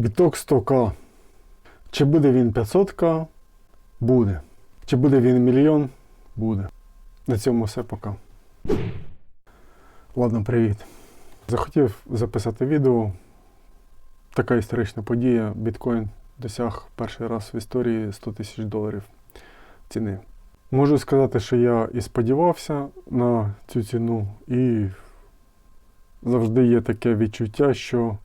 Біток 100к. Чи буде він 500к? Буде. Чи буде він мільйон? Буде. На цьому все пока. Ладно, привіт. Захотів записати відео. Така історична подія. Біткоін досяг перший раз в історії 100 тисяч доларів ціни. Можу сказати, що я і сподівався на цю ціну, і завжди є таке відчуття, що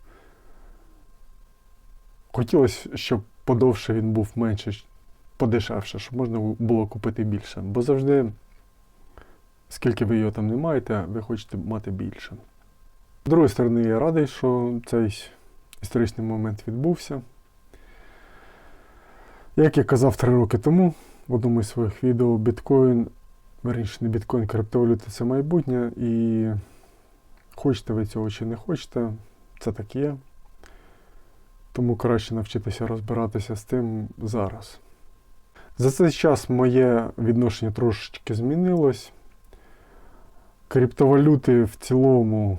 хотілося, щоб подовше він був менше, подешевше, щоб можна було купити більше. Бо завжди, скільки ви його там не маєте, ви хочете мати більше. З другої сторони, я радий, що цей історичний момент відбувся. Як я казав три роки тому в одному із своїх відео, біткоін, верніше не біткоін, криптовалюта це майбутнє, і хочете ви цього чи не хочете, це так є. Тому краще навчитися розбиратися з тим зараз. За цей час моє відношення трошечки змінилось. Криптовалюти в цілому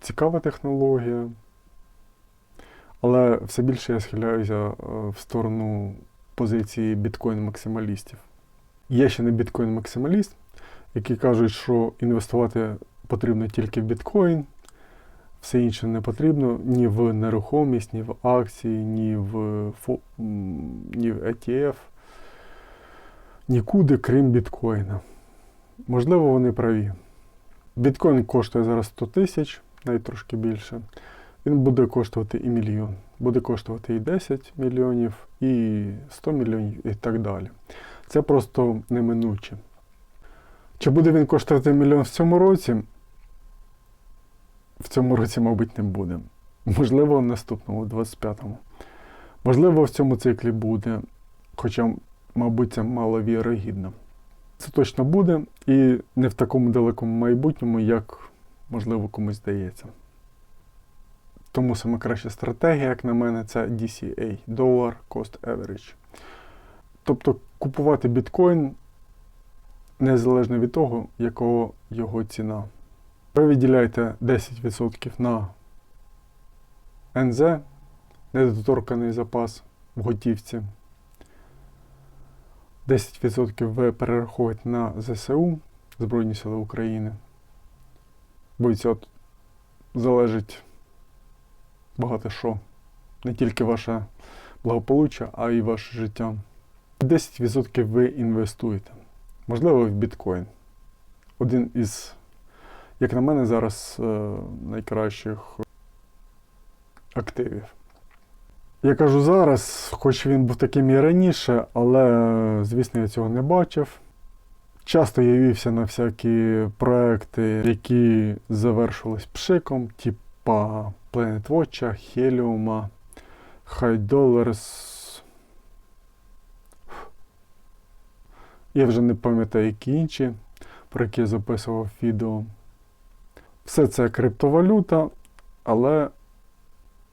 цікава технологія, але все більше я схиляюся е, в сторону позиції біткоін-максималістів. Є ще не біткоін-максималіст, які кажуть, що інвестувати потрібно тільки в біткоін, все інше не потрібно ні в нерухомість, ні в акції, ні в, фо- ні в ETF, нікуди, крім біткоїна. Можливо, вони праві. Біткоін коштує зараз 100 тисяч, навіть трошки більше. Він буде коштувати і мільйон. Буде коштувати і 10 мільйонів, і 100 мільйонів, і так далі. Це просто неминуче. Чи буде він коштувати мільйон в цьому році? В цьому році, мабуть, не буде. Можливо, в наступному, 25-му. Можливо, в цьому циклі буде, хоча, мабуть, це маловірогідно. Це точно буде і не в такому далекому майбутньому, як, можливо, комусь здається. Тому саме краща стратегія, як на мене, це DCA Dollar Cost Average. Тобто купувати біткоін незалежно від того, якого його ціна. Ви виділяєте 10% на НЗ, недоторканий запас в готівці. 10% ви перераховуєте на ЗСУ, Збройні Сили України. Бо від цього залежить багато що. Не тільки ваше благополуччя, а й ваше життя. 10% ви інвестуєте. Можливо, в біткоін. Один із, як на мене, зараз е, найкращих активів. Я кажу зараз, хоч він був таким і раніше, але, звісно, я цього не бачив. Часто я на всякі проекти, які завершились пшиком, типа Planet Watch, Helium, High Dollars. Я вже не пам'ятаю, які інші, про які я записував відео. Все це криптовалюта, але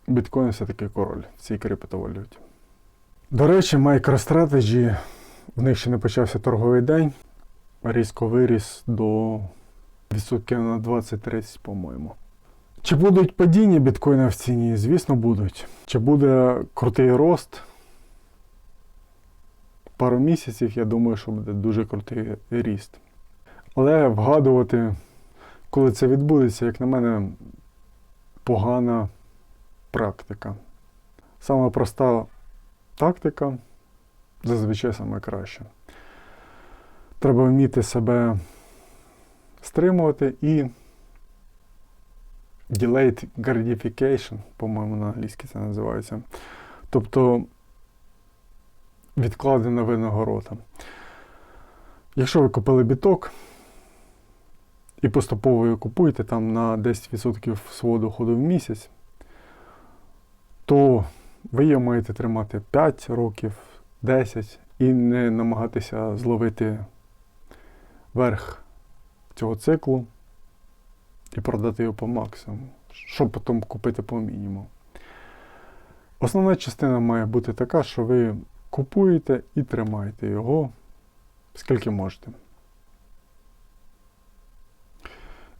біткоін все-таки король в цій криптовалюті. До речі, MicroStrategy, в них ще не почався торговий день, різко виріс до відсотків на 20-30, по-моєму. Чи будуть падіння біткоїна в ціні? Звісно, будуть. Чи буде крутий рост? Пару місяців, я думаю, що буде дуже крутий ріст. Але вгадувати, коли це відбудеться, як на мене, погана практика. Саме проста тактика зазвичай саме краще. Треба вміти себе стримувати і delayed gratification, по-моєму, на англійській це називається. Тобто відкладена винагорода. Якщо ви купили біток і поступово його купуєте там на 10% свого доходу в місяць, то ви його маєте тримати 5 років, 10 і не намагатися зловити верх цього циклу і продати його по максимуму, щоб потім купити по мінімуму. Основна частина має бути така, що ви купуєте і тримаєте його скільки можете.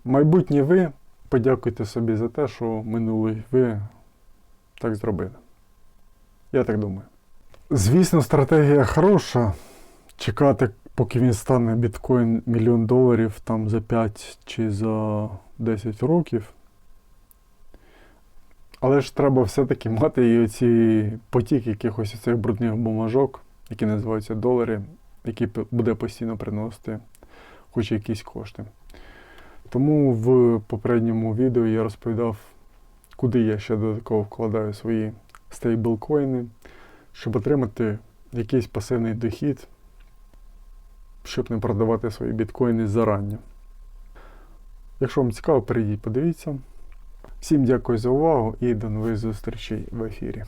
Майбутнє ви подякуйте собі за те, що минулий ви так зробили. Я так думаю. Звісно, стратегія хороша. Чекати, поки він стане біткоін мільйон доларів там за 5 чи за 10 років. Але ж треба все-таки мати і оці потік якихось цих брудних бумажок, які називаються долари, які буде постійно приносити хоч якісь кошти. Тому в попередньому відео я розповідав, куди я ще додатково вкладаю свої стейблкоїни, щоб отримати якийсь пасивний дохід, щоб не продавати свої біткоїни зарані. Якщо вам цікаво, перейдіть, подивіться. Всім дякую за увагу і до нових зустрічей в ефірі.